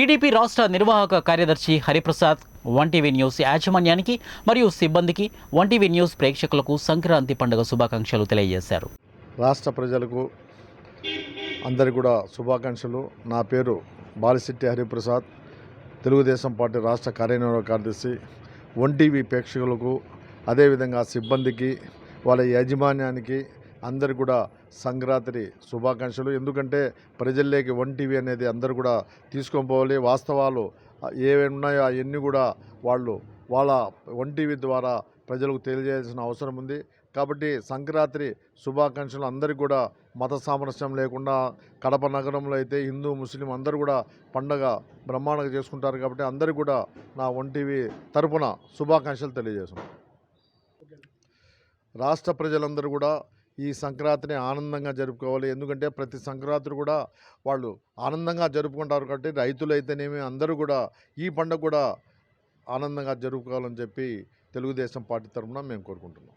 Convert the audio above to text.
TDP రాష్ట్ర నిర్వాహక కార్యదర్శి హరిప్రసాద్ వన్ టీవీ న్యూస్ యాజమాన్యానికి మరియు సిబ్బందికి వన్ టీవీ న్యూస్ ప్రేక్షకులకు సంక్రాంతి పండుగ శుభాకాంక్షలు తెలియజేశారు. రాష్ట్ర ప్రజలకు అందరికి కూడా శుభాకాంక్షలు. నా పేరు బాలిశెట్టి హరిప్రసాద్ తెలుగుదేశం పార్టీ రాష్ట్ర కార్యనిర్వాహక కార్యదర్శి వన్ టీవీ ప్రేక్షకులకు అదేవిధంగా సిబ్బందికి వాళ్ళ యాజమాన్యానికి అందరు కూడా సంక్రాంతి శుభాకాంక్షలు. ఎందుకంటే ప్రజల్లోకి వన్ టీవీ అనేది అందరూ కూడా తీసుకొని పోవాలి. వాస్తవాలు ఏవేమి ఉన్నాయో అవన్నీ కూడా వాళ్ళు వాళ్ళ వన్ టీవీ ద్వారా ప్రజలకు తెలియజేయాల్సిన అవసరం ఉంది. కాబట్టి సంక్రాంతి శుభాకాంక్షలు. అందరికీ కూడా మత సామరస్యం లేకుండా కడప నగరంలో అయితే హిందూ ముస్లిం అందరూ కూడా పండగ బ్రహ్మాండంగా చేసుకుంటారు కాబట్టి అందరికీ కూడా నా వన్ టీవీ తరపున శుభాకాంక్షలు తెలియజేస్తున్నాను. రాష్ట్ర ప్రజలందరూ కూడా ఈ సంక్రాంతిని ఆనందంగా జరుపుకోవాలి. ఎందుకంటే ప్రతి సంక్రాంతి కూడా వాళ్ళు ఆనందంగా జరుపుకుంటారు కాబట్టి రైతులైతేనేమి అందరూ కూడా ఈ పండుగ కూడా ఆనందంగా జరుపుకోవాలని చెప్పి తెలుగుదేశం పార్టీ తరఫున మేము కోరుకుంటున్నాం.